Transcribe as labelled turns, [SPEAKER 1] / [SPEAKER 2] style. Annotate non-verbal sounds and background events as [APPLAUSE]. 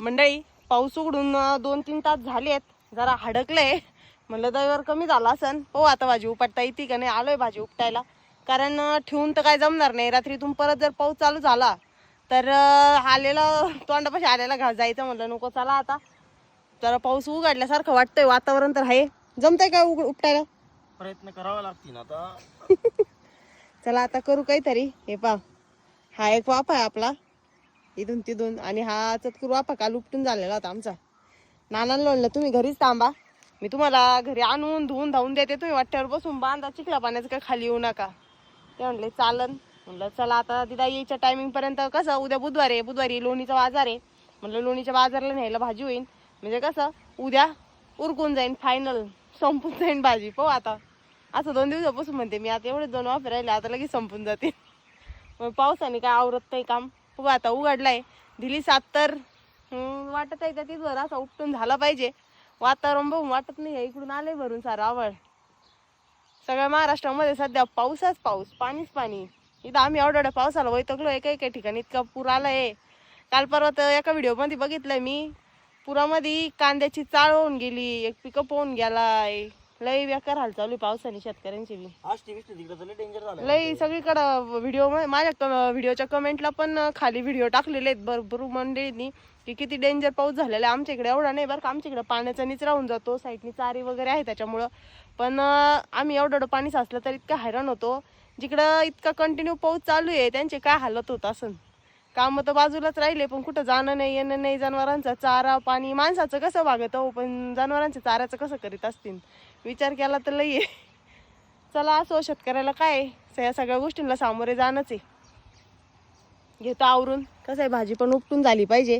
[SPEAKER 1] मंडळी पाऊस उघडून दोन तीन तास झाले आहेत जरा हडकलंय. म्हणलं दर कमी झाला असन. हो आता भाजी उपटता येते का नाही. आलोय भाजी उपटायला. कारण ठेवून तर काय जमणार नाही. रात्रीतून परत जर पाऊस चालू झाला तर आलेला तोंडापाशी आलेला घास जायचं म्हणलं. नको चला आता. जरा पाऊस उघडल्यासारखं वाटतंय. वातावरण तर आहे. जमतंय का उघड उपटायला?
[SPEAKER 2] प्रयत्न करावा लागतील आता. [LAUGHS]
[SPEAKER 1] चला आता करू काहीतरी. हे पा हा एक वाफ आहे आपला. इथून तिथून. आणि हा चतकुर वाफा काल उपटून झालेला होता आमचा. नानांना म्हणलं तुम्ही घरीच थांबा. मी तुम्हाला घरी आणून धुवून धावून देते. तुम्ही वाट्यावर बसून बांधा. चिखला पाण्याचं काय खाली येऊ नका. ते म्हणले चालन. म्हणलं चला आता तिला यायच्या टायमिंग पर्यंत कसं उद्या बुधवार आहे. बुधवारी लोणीचा बाजार आहे. म्हणलं लोणीच्या बाजारला न्यायला भाजी होईल म्हणजे कसं उद्या उरकून जाईन फायनल संपून जाईन भाजी. पाहू आता. असं दोन दिवसापासून म्हणते मी. आता एवढे दोन वाफे राहिले आता लगेच संपून जाते. मग पावसाने काय आवरत नाही काम. हो आता उघडलाय. दिली सात तर. वाटत आहे त्या तिथवर असा उपटून झाला पाहिजे. वातावरण बघून वाटत नाही इकडून आलंय भरून सारं आवड सगळ्या महाराष्ट्रामध्ये सध्या पाऊसच पाऊस पाणीच पाणी. इथं आम्ही एवढ्या पावसाला वैतकलो एका एका ठिकाणी इतका पूर आलाय. काल परवा तर एका व्हिडिओमध्ये बघितलंय मी. पुरामध्ये कांद्याची चाळ होऊन गेली. एक पिकअप होऊन गेलाय. लई बेकार हाल चालू आहे पावसाने शेतकऱ्यांची बी.
[SPEAKER 2] तिकडे डेंजर झालं
[SPEAKER 1] लई सगळीकडं व्हिडिओ माझ्या व्हिडिओच्या कमेंटला पण खाली व्हिडिओ टाकलेले आहेत भरपूर मंडळींनी की किती डेंजर पाऊस झालेला आहे. आमच्या इकडे एवढा नाही बरं का आमच्या इकडे पाण्याचा निच राहून जातो साईडनी चारी वगैरे आहे त्याच्यामुळं. पण अं, आम्ही एवढं एवढं पाणी साचलं तर इतकं हैराण होतो. जिकडं इतका कंटिन्यू पाऊस चालू आहे त्यांचे काय हालत होत असं कामं तर बाजूलाच राहिले पण कुठं जाणं नाही येणं नाही जनावरांचा चारा पाणी माणसाचं कसं वागत हो? पण जनावरांच्या चाऱ्याचं कसं करीत असतील? विचार केला तर लई आहे. चला असो शेतकऱ्याला काय या सगळ्या गोष्टींना सामोरे जाणंच आहे. घेतो आवरून. कसं आहे भाजी पण उपटून झाली पाहिजे.